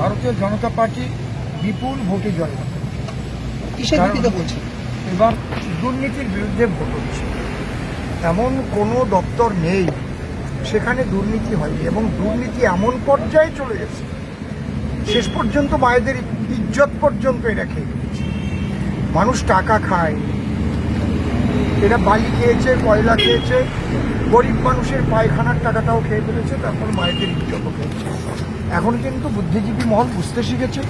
ভারতীয় জনতা পার্টি বিপুল ভোটে জয় এবার দুর্নীতির বিরুদ্ধে ভোট হচ্ছে। এমন কোনো দপ্তর নেই সেখানে দুর্নীতি হয়নি এবং দুর্নীতি এমন পর্যায়ে চলে গেছে শেষ পর্যন্ত মায়েদের ইজ্জত পর্যন্ত এরা খেয়ে মানুষ টাকা খায় এরা বালি খেয়েছে কয়লা খেয়েছে গরিব মানুষের পায়খানার টাকাটাও খেয়ে ফেলেছে, তারপর মায়েদের ইজ্জতও খেয়েছে এখন কিন্তু বুদ্ধিজীবী মহল বুঝতে শিখেছে,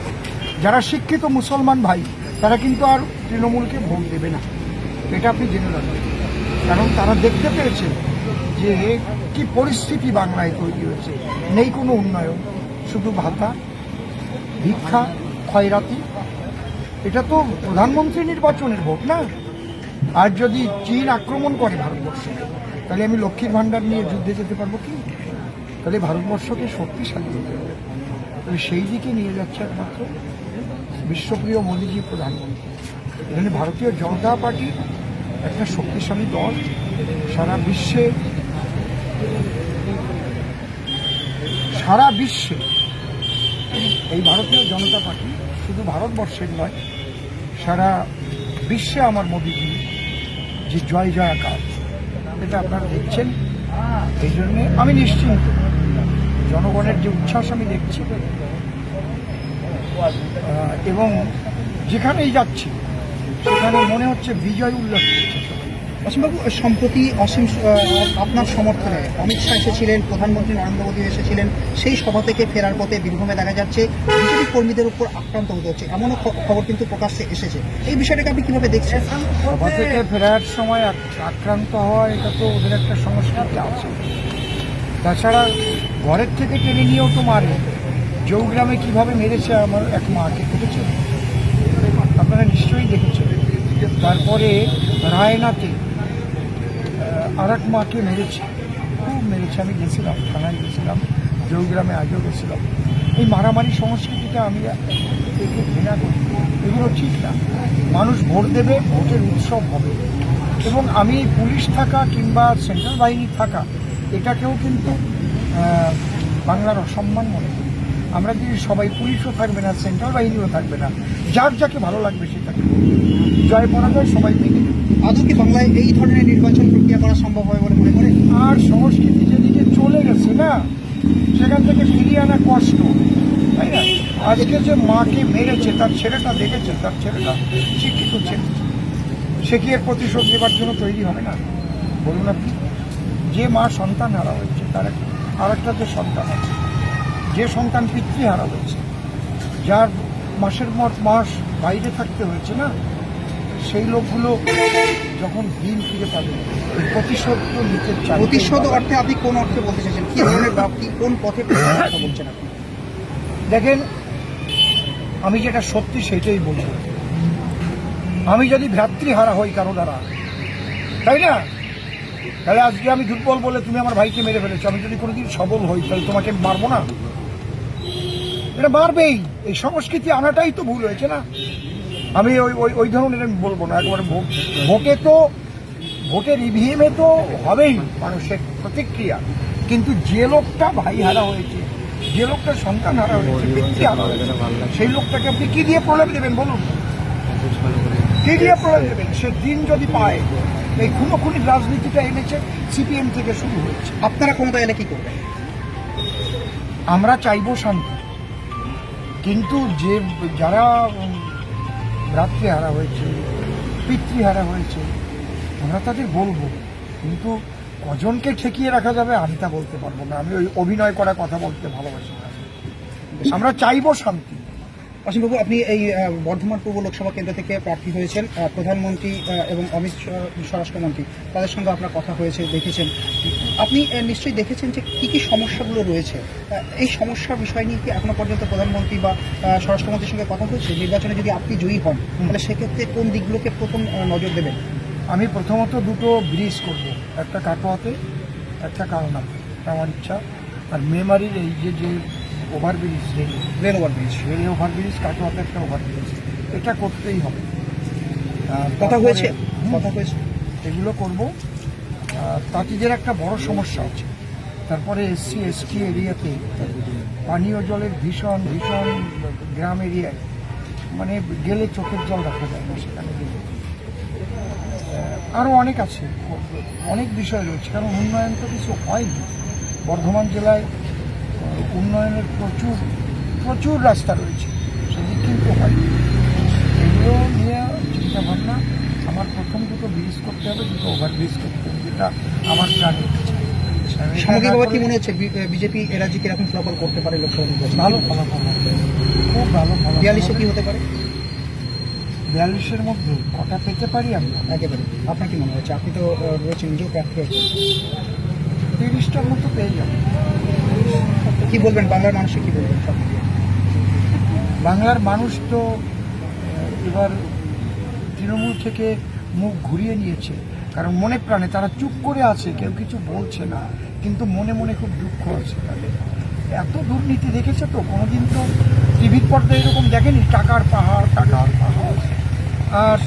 যারা শিক্ষিত মুসলমান ভাই, তারা কিন্তু আর তৃণমূলকে ভোট দেবে না। এটা আপনি জেনে রাখবেন কারণ তারা দেখতে পেয়েছে যে কি পরিস্থিতি বাংলায় তৈরি হয়েছে। নেই কোনো উন্নয়ন, শুধু ভাতা, ভিক্ষা খয়রাতি এটা তো প্রধানমন্ত্রী নির্বাচনের ভোট না? আর যদি চীন আক্রমণ করে ভারতবর্ষে তাহলে আমি লক্ষ্মীর ভাণ্ডার নিয়ে যুদ্ধে যেতে পারব কি? তাহলে ভারতবর্ষকে শক্তিশালী হতে তাহলে সেই দিকে নিয়ে যাচ্ছে একমাত্র বিশ্বপ্রিয় মোদীজি প্রধানমন্ত্রী। এখানে ভারতীয় জনতা পার্টি একটা শক্তিশালী দল। সারা বিশ্বে সারা বিশ্বে এই ভারতীয় জনতা পার্টি শুধু ভারতবর্ষের নয়, সারা বিশ্বে আমার মোদীজি যে জয় জয়াকার। এটা আপনারা দেখছেন, এই জন্যে আমি নিশ্চিন্ত জনগণের যে উচ্ছ্বাস আমি দেখছি এবং যেখানেই যাচ্ছি, সেখানে মনে হচ্ছে বিজয় উল্লাস করছে সবাই। অসীমবাবু সম্প্রতি অসীম আপনার সমর্থনে অমিত শাহ এসেছিলেন, প্রধানমন্ত্রী নরেন্দ্র মোদী এসেছিলেন, সেই সভা থেকে ফেরার পথে বীরভূমে দেখা যাচ্ছে বিজেপি কর্মীদের উপর আক্রান্ত হতে হচ্ছে। এমনও খবর কিন্তু প্রকাশ্যে এসেছে। এই বিষয়টাকে আপনি কীভাবে দেখছেন? সভা থেকে ফেরার সময় আক্রান্ত হওয়া, এটা তো ওদের একটা সংস্কৃতি আছে তাছাড়া ঘরের থেকে টেনে নিয়েও তো মারে জৌগ্রামে কীভাবে মেরেছে আমার এক মাকে দেখেছেন আপনারা নিশ্চয়ই দেখেছেন তারপরে রায়নাতে আর এক মাকে মেরেছে। খুব মেরেছে। আমি গেছিলাম, থানায় গেছিলাম জৌগ্রামে আজও গেছিলাম। এই মারামারি সংস্কৃতিটা আমি একে ঘৃণা করি। এগুলো ঠিক না। মানুষ ভোট দেবে, ভোটের উৎসব হবে। এবং আমি পুলিশ থাকা কিংবা সেন্ট্রাল বাহিনী থাকা, এটাকেও কিন্তু বাংলার অসম্মান মনে আমরা যদি সবাই পুলিশও থাকবে না সেন্ট্রাল বাহিনীও থাকবে না? যার যাকে ভালো লাগবে সেটাকে করবে। জয় পরাজয় সবাই নেবে আদৌ কি বাংলায় এই ধরনের নির্বাচন প্রক্রিয়া করা সম্ভব হয় বলে মনে করেন? আর সংস্কৃতি যেদিকে চলে গেছে না সেখান থেকে ফিরিয়ে আনা কষ্ট তাই না? আজকে যে মাকে মেরেছে তার ছেলেটা দেখেছে তার ছেলেটা শিক্ষিত ছেলে। সে কি এর প্রতিশোধ নেবার জন্য তৈরি হবে না? বলুন আপনি। যে মা সন্তান হারা হয়েছে তার আর একটা যে সন্তান আছে যে সন্তান পিতৃহারা হয়েছে যার মাসের মত মাস বাইরে থাকতে হয়েছে না সেই লোকগুলো যখন দিন ফিরে পাবে প্রতিশোধ তো নিতে চাই প্রতিশোধ অর্থে আপনি কোন অর্থে বলতে চাইছেন? কি ধরনের কোন পথে বলছেন আপনি? দেখেন আমি যেটা সত্যি সেটাই বলব। আমি যদি ভ্রাতৃহারা হই কারও দ্বারা তাই না? তাহলে আজকে আমি দুর্বল বলে তুমি আমার ভাইকে মেরে ফেলেছো। আমি যদি কোনোদিন সবল হই তাহলে তোমাকে মারবো না? এটা মারবেই। এই সংস্কৃতি আনাটাই তো ভুল হয়েছে না? আমি ওই ওই ওই ধরনের আমি বলব না একবারে ভোটে তো ভোটের ইভিএমে তো হবেই মানুষের প্রতিক্রিয়া। কিন্তু যে লোকটা ভাই হারা হয়েছে যে লোকটা সন্তান হারা হয়েছে পিতৃ হারা হয়েছে সেই লোকটাকে আপনি কি দিয়ে প্রলেপ দেবেন বলুন? কি দিয়ে প্রলেপ দেবেন? সে দিন যদি পায় এই খুনো খুনির রাজনীতিটা এনেছে সিপিএম থেকে শুরু হয়েছে। আপনারা ক্ষমতা এলে কি করবেন? আমরা চাইব শান্তি। কিন্তু যে, যারা ভ্রাতৃহারা হয়েছে, পিতৃহারা হয়েছে, আমরা তাদের বলব, কিন্তু কজনকে ঠেকিয়ে রাখা যাবে, আমি তা বলতে পারব না। আমি ওই অভিনয় করা কথা বলতে ভালোবাসি না। আমরা চাইব শান্তি। অসীমবাবু আপনি এই বর্ধমান পূর্ব লোকসভা কেন্দ্র থেকে প্রার্থী হয়েছেন প্রধানমন্ত্রী এবং অমিত স্বরাষ্ট্রমন্ত্রী। তাদের সঙ্গে আপনার কথা হয়েছে, দেখেছেন। আপনি নিশ্চয়ই দেখেছেন যে কী কী সমস্যাগুলো রয়েছে। এই সমস্যার বিষয় নিয়ে কি এখনও পর্যন্ত প্রধানমন্ত্রী বা স্বরাষ্ট্রমন্ত্রীর সঙ্গে কথা হয়েছে? নির্বাচনে যদি আপনি জয়ী হন, তাহলে সেক্ষেত্রে কোন দিকগুলোকে প্রথম নজর দেবেন? আমি প্রথমত দুটো ব্রিজ করব। একটা কাটোয়াতে, একটা কালনাতে। আমার ইচ্ছা। আর মেমারির এই যে যে overbridge rail rail overbridge rail overbridge কাটোয়াতে একটা ওভারব্রিজ এটা করতেই হবে। কথা হয়েছে? কথা হয়েছে? এগুলো করব। আর তাঁতিদের একটা বড় সমস্যা আছে তারপরে এসসি এসটি এরিয়াতে পানীয় জলের ভীষণ ভীষণ গ্রাম এরিয়ায় মানে গেলে চোখের জল রাখা যায় না সেখানে গেলে। আরও অনেক আছে অনেক বিষয় রয়েছে কারণ উন্নয়ন তো কিছু হয়নি। বর্ধমান জেলায় উন্নয়নের প্রচুর প্রচুর রাস্তা রয়েছে। সেদিক কিন্তু হয়নি এগুলো নিয়ে চিন্তাভাবনা আমার প্রথম দুটো ব্রিজ করতে হবে দুটো ওভার ব্রিজ করতে হবে যেটা আমার সামগ্রিকভাবে কি মনে হচ্ছে? বিজেপি এ রাজ্যে কীরকম ফলাফল করতে পারে নির্বাচন? ভালো ফলাফল খুব ভালো ফলাফল বিয়াল্লিশে কি হতে পারে? বিয়াল্লিশের মধ্যে কটা পেতে পারি আমরা? একেবারে। আপনার কি মনে হচ্ছে? আপনি তো রয়েছেন নিজেও প্রার্থী তিরিশটার মতো পেয়ে যাব। কি বলবেন? বাংলার মানুষকে কি বলবেন? বাংলার মানুষ তো এবার তৃণমূল থেকে মুখ ঘুরিয়ে নিয়েছে। কারণ মনে প্রাণে তারা চুপ করে আছে, কেউ কিছু বলছে না, কিন্তু মনে মনে খুব দুঃখ আছে। তাদের এত দুর্নীতি দেখেছে তো, কোনোদিন তো টিভির পর্দায় এরকম দেখেনি, টাকার পাহাড় টাকার পাহাড়। আর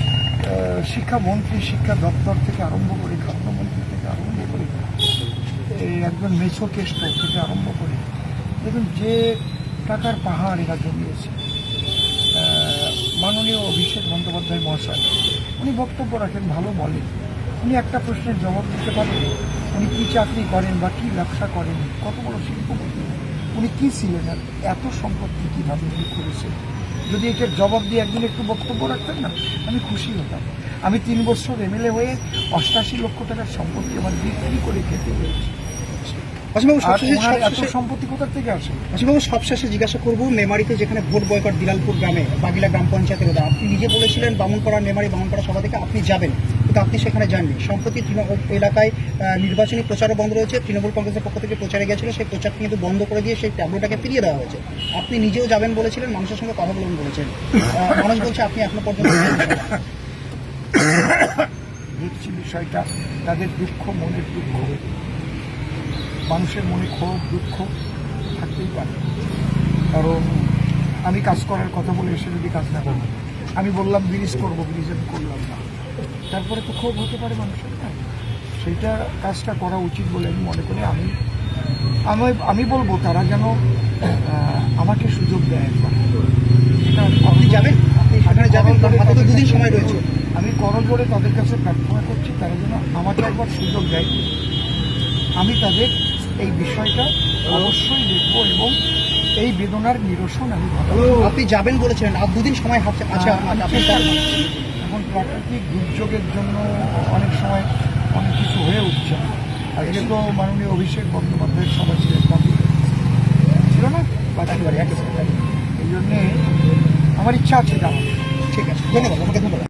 শিক্ষামন্ত্রী, শিক্ষা দপ্তর থেকে আরম্ভ করে করে এই একজন মেছো কেষ্ট থেকে আরম্ভ করে, দেখুন যে টাকার পাহাড় এরা জমিয়েছে মাননীয় অভিষেক বন্দ্যোপাধ্যায় মহাশয়, উনি বক্তব্য রাখেন, ভালো বলেন। উনি একটা প্রশ্নের জবাব দিতে পারেন উনি কী চাকরি করেন বা কী ব্যবসা করেন, কত বড় শিল্পপতি, উনি কী ছিলেন আর এত সম্পত্তি কীভাবে উনি করেছেন যদি এটার জবাব দিয়ে একদিন একটু বক্তব্য রাখতেন না, আমি খুশি হতাম। আমি তিন বছর এমএলএ হয়ে অষ্টাশি লক্ষ টাকার সম্পত্তি আমার বিক্রি করে খেতে হয়েছে সবশেষে সম্পত্তি থেকে আসে? অসীমবাবু সবশেষে জিজ্ঞাসা করব মেমারিতে যেখানে ভোট বয়কট দিলালপুর গ্রামে বাগিলা গ্রাম পঞ্চায়েতের আপনি নিজে বলেছিলেন বামুনপাড়া মেমারি বামুনপাড়া সভা থেকে আপনি যাবেন কিন্তু আপনি সেখানে যাননি। সম্প্রতি তৃণ- এলাকায় নির্বাচনী প্রচারও বন্ধ রয়েছে। তৃণমূল কংগ্রেসের পক্ষ থেকে প্রচারে গেছিল সেই প্রচারটি কিন্তু বন্ধ করে দিয়ে সেই ট্যাবলোটাকে ফিরিয়ে দেওয়া হয়েছে। আপনি নিজেও যাবেন বলেছিলেন মানুষের সঙ্গে কথা বলবেন বলেছেন। মানুষ বলছে আপনি এখনও পর্যন্ত দেখছি বিষয়টা তাদের দুঃখ মনের দুঃখ। মানুষের মনে ক্ষোভ দুঃখ থাকতেই পারে। কারণ আমি কাজ করার কথা বলে এসে যদি কাজ না করব আমি বললাম ব্রিজ করব ব্রিজ আমি করলাম না। তারপরে তো ক্ষোভ হতে পারে মানুষের না? সেইটা কাজটা করা উচিত বলে আমি মনে করি। আমি আমি আমি বলব তারা যেন আমাকে সুযোগ দেয় একবার। আপনি যাবেন? সেখানে যাবেন? হাতে তো দুদিন সময় রয়েছে? আমি করজোড়ে তাদের কাছে প্রার্থনা করছি তারা যেন আমাকে একবার সুযোগ দেয়। আমি তাদের এই বিষয়টা অবশ্যই দেখব এবং এই বেদনার নিরসন আমি আপনি যাবেন বলেছিলেন আর দুদিন সময় হাতে আছে আচ্ছা। করছি। এখন প্রাকৃতিক দুর্যোগের জন্য অনেক সময় অনেক কিছু হয়ে উঠছে। আজকে তো মাননীয় অভিষেক বন্দ্যোপাধ্যায়ের সভা ছিল কবে? ছিল না। এই জন্যে আমার ইচ্ছা আছে যাওয়ার ঠিক আছে ধন্যবাদ আমাকে ধন্যবাদ